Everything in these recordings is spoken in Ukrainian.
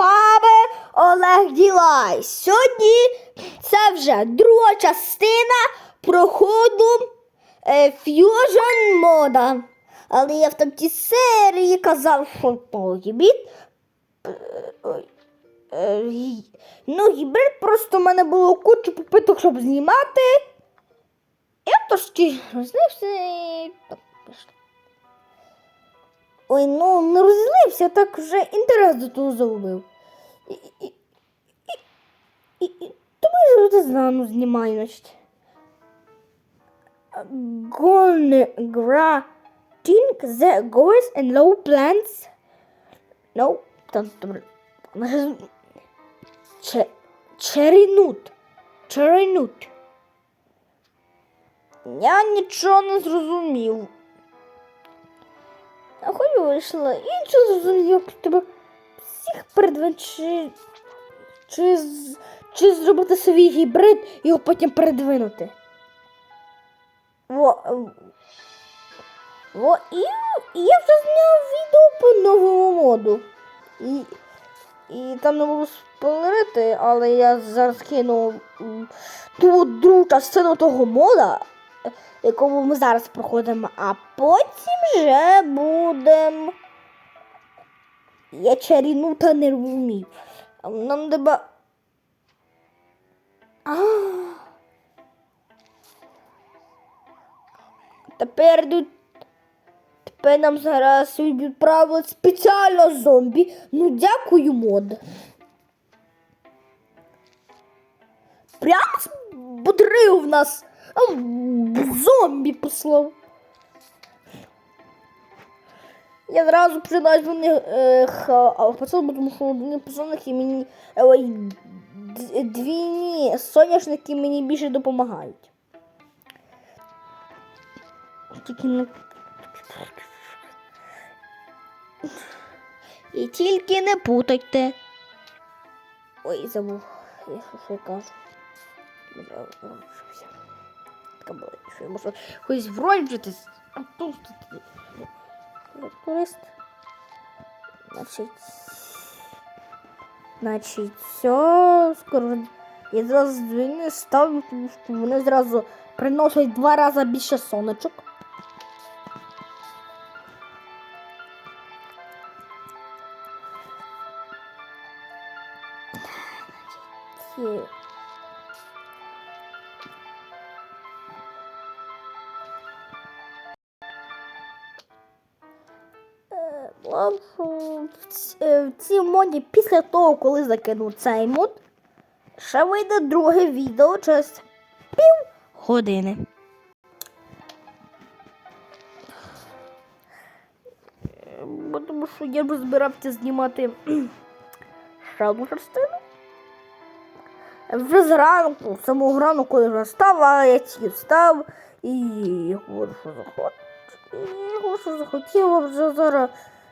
вами Олег Ділай. Сьогодні це вже друга частина проходу е, Fusion Moda. Але я в там тій серії казав, що по гібрид. Е, ну, гібрид просто в мене було кучу попиток, щоб знімати. Я трошки розлився і. Ой, ну не розлився, так вже інтерес до того загубив. І, і Тому я розізнану знімаю, значить. Гонегра Тінк the goers and low plants. No, там добре. Че, черенут. Черенут. Я нічого не зрозумів. А хоч вийшла. І нічого зрозумів, як тебе всіх передвечі. Чи з чи зробити свій гібрид і його потім передвинути. Во, е, во, і, і я вже зняв відео по новому моду. І і там не було спойлерити, але я зараз кину ту другу частину того мода, якому ми зараз проходимо, а потім вже будемо. Я чарівну та не розумів. Нам треба Тепер йдуть. Тепер нам зараз відправили спеціально зомбі. Ну дякую мод. Прямо бодрив нас. Зомбі послав. Я одразу принаймні, е, а потім тому що вони пацанах і мені е, двійні соняшники мені більше допомагають. Тільки не... І тільки не путайте. Ой, забув, я що Така була, Що я можу хоч вроджитись, а тут турист. Значить. Значить, все, скоро я зараз дзвіни ставлю, тому що вони зразу приносять два рази більше сонечок. Значить, в цій моді після того, коли закину цей мод, ще вийде друге відео через пів години. Бо тому що я б збирався знімати ще одну частину. Вже зранку, самого ранку, коли вже встав, а я ці встав і говорю, що захотів. І говорю, що захотів, вже зараз.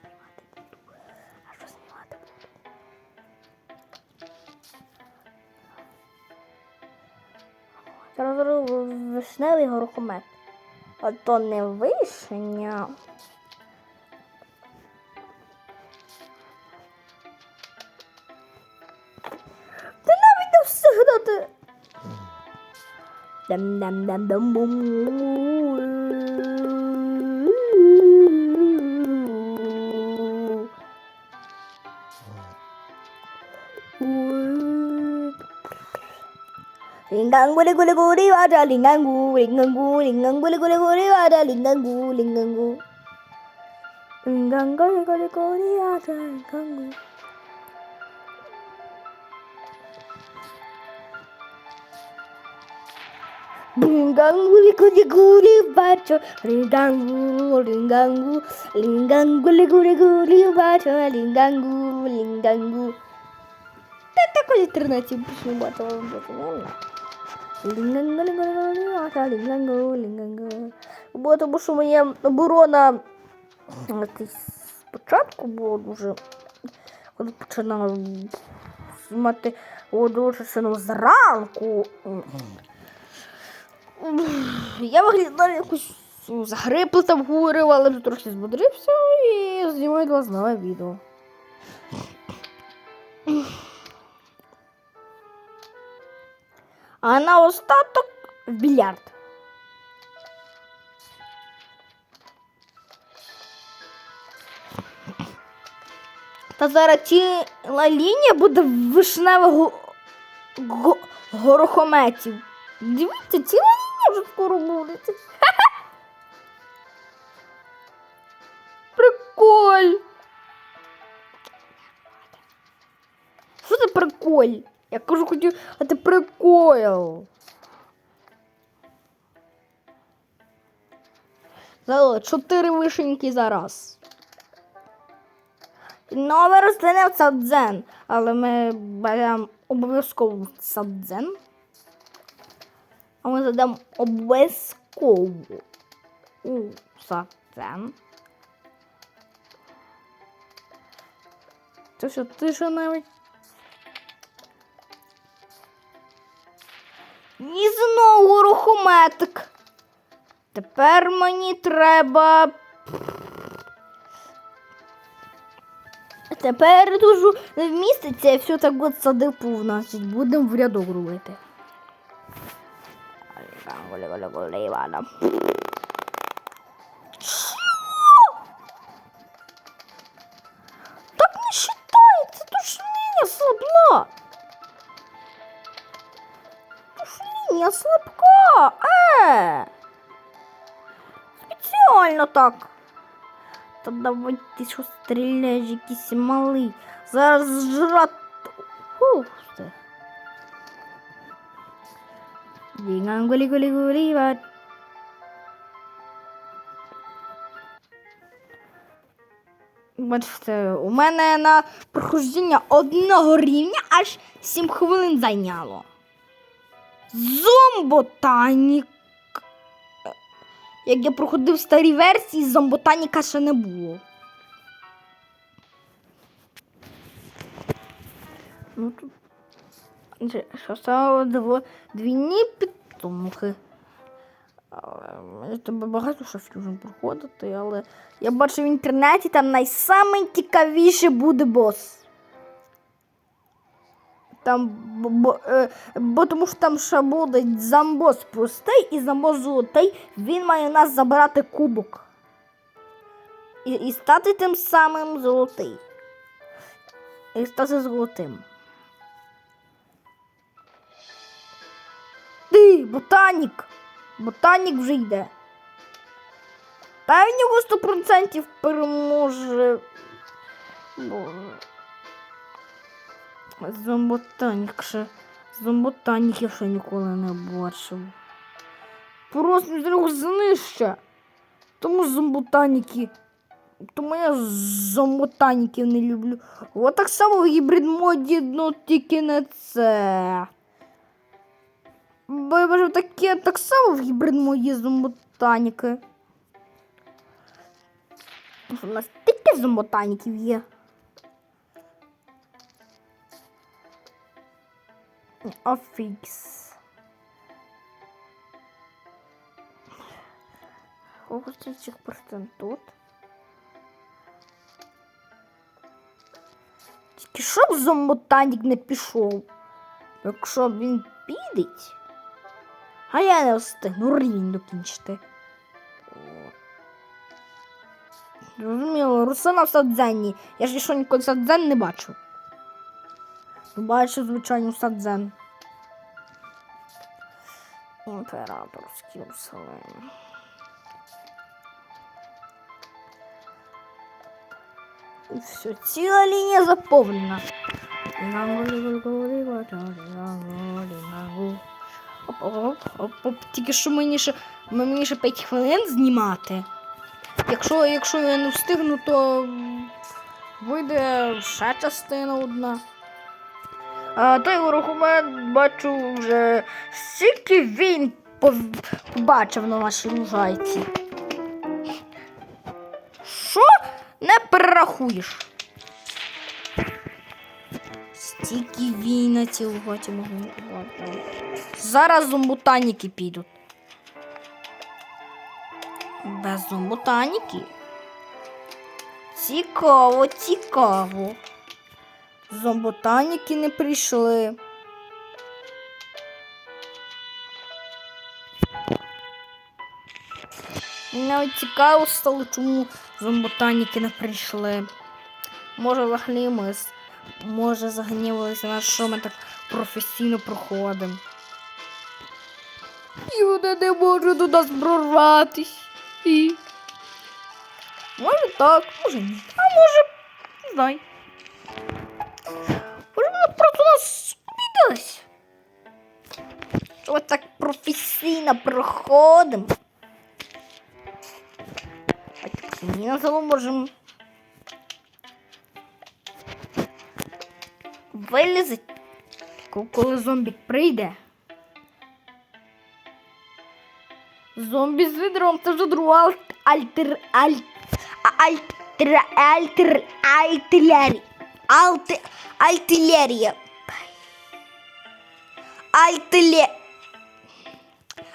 знімати буду? А що знімати буду? Я розробив вишневий горохомет. А то не вишня. Dum dum dum dum boom. Lingang guli guli guli wada lingang gu lingang gu lingang guli guli guli wada lingang gu lingang gu lingang guli guli guli wada lingang gu лікулі, лі, бачу. Лінгангу, лінгангу, лінгангу, лікулі, лі, бачу. Лінгангу, лінгангу. Та також інтернеті пишу, бачу. Лінгангу, лінгангу, лі, бачу. Лінгангу, лінгангу. Бо тому що моя оборона спочатку було дуже, коли починав знімати одну зранку. Я виглядав якось загрипло там говорив, але вже трохи збудрився і знімаю для нове відео. А на остаток в більярд. Та зараз ціла лінія буде вишневих го- горохометів. Дивіться, ціла лінія вже скоро буде. Це- Приколь. Що це приколь? Я кажу, хотів, а це прикол. Зало, чотири вишеньки зараз. Нове рослина в садзен, але ми беремо обов'язково садзен. Ми задамо обов'язково у садзен. Це що, тиша навіть? І знову рухометик. Тепер мені треба Тепер дуже вміститься і все так от садипу, значить, будемо в рядок робити. Так не считається, то ж лінія слабла. То ж лінія слабка. Е. Спеціально так. Та давай ти що стріляєш, якийсь малий. Зараз жрат. Дінганголі-голі-голі. Бачите, у мене на прохождення одного рівня аж 7 хвилин зайняло. Зомботанік. Як я проходив старі версії, зомботаніка ще не було. Ну тут. Що стало дво- двійні підтомки. Але тебе багато що фьюжн проходити, але я бачу в інтернеті там найсамий буде бос. Там, бо, бо, е, бо тому що там ще буде замбос простий і замбос золотий, він має у нас забирати кубок. І, і стати тим самим золотий. І стати золотим. Ти, ботанік! Ботанік вже йде. Та в нього 100% переможе. Боже. Зомботанік ще. Зомботанік я ще ніколи не бачив. Просто друг знища. Тому зомботаніки. Тому я зомботаніків не люблю. От так само в гібрид моді, ну тільки не це. Бо я бачу таке так само в гібрид моді зомботаніки. У нас тільки зомботаніків є. Офікс. Цих процент тут? Тільки щоб зомботанік не пішов. Якщо він підеть, а я не встигну рівень докінчити. Зрозуміло, Русана в Садзенні. Я ж ще ніколи Садзен не бачу. Бачу, звичайно, Садзен. Імператорський Русалин. І все, ціла лінія заповнена. Оп-оп-оп-оп. Тільки що мені ще, мені ще 5 хвилин знімати. Якщо, якщо я не встигну, то вийде ще частина одна. А той ворогомет бачу вже стільки він побачив на нашій лужайці. Що не перерахуєш? Стільки війн на цій лугаті можна. Зараз зомботаніки підуть. Без зомботаніки. Цікаво, цікаво. Зомботаніки не прийшли. Навіть цікаво стало, чому зомботаніки не прийшли. Може, взагалі ми може загнівалися на що ми так професійно проходимо. І вони не можуть до нас прорватись. І... Може так, може ні. А може, не знаю. Може, вони просто нас обідались. Що ми так професійно проходимо. Так ні, на можемо вилізти, ко- коли зомбі прийде. Зомбі з відром це вже друга аль- альтер аль а- альтер альтер альтилері алти альтилерія альтиле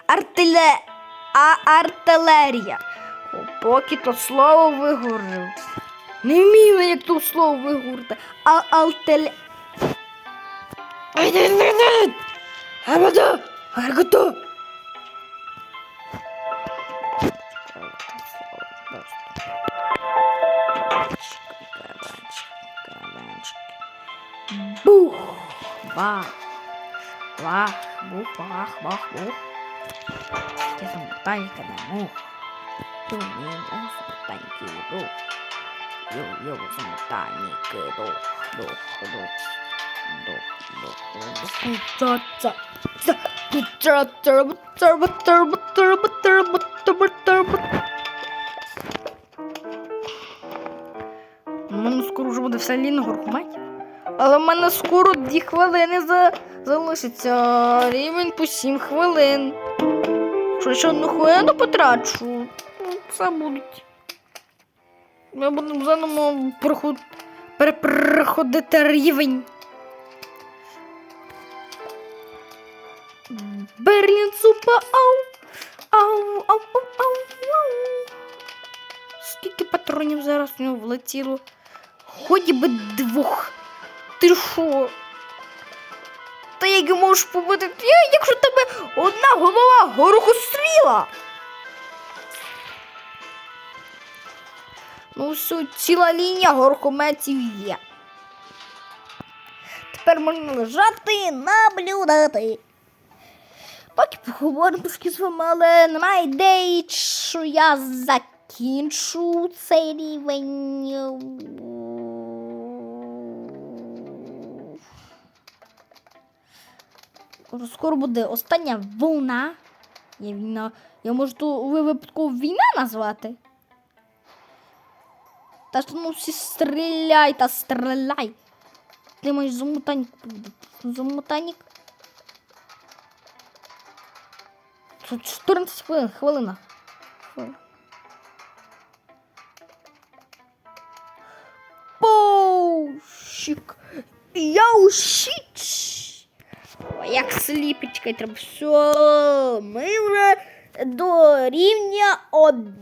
артиле а артилерія поки то слово виговорив. Не вмію, як то слово виговорити. А алтеле. ఐదు అమ్మదు అరుగుతూ Bu. Vah. Vah. Bu. Vah. Vah. Bu. Yazın buradayı kadar mu. Bu ne olsun ben gülü. Yo yo sen tane gülü. Lo. Lo. У мене скоро вже буде вся ліна горкумать. Але в мене скоро 2 хвилини за... залишиться. Рівень по 7 хвилин. Що ще одну хвилину потрачу, ну, це будуть. Я буду заново проход... перепроходити рівень. Берлін супа ау. Ау, ау, ау, ау, ау. Скільки патронів зараз в нього влетіло? Хоч би двох. Ти що? Та як я можеш побити, якщо тебе одна голова горохостріла? Ну, все, ціла лінія горхометів є. Тепер можна лежати, наблюдати. Поки поговоримо трошки з вами, але немає ідеї, що я закінчу цей рівень. Скоро- буде остання волна. Є війна. Я можу ту ви випадково війна назвати. Та ж ну всі стріляй та стріляй. Ти маєш замутанік. Замутанік. Тут 14 хвилин, хвилина. Яущич. О, як сліпечка треба. Все, ми вже до рівня 1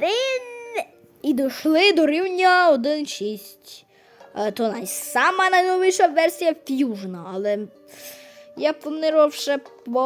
і дійшли до рівня 1.6. Е, То най- сама найновіша версія Fusion, але я планував ще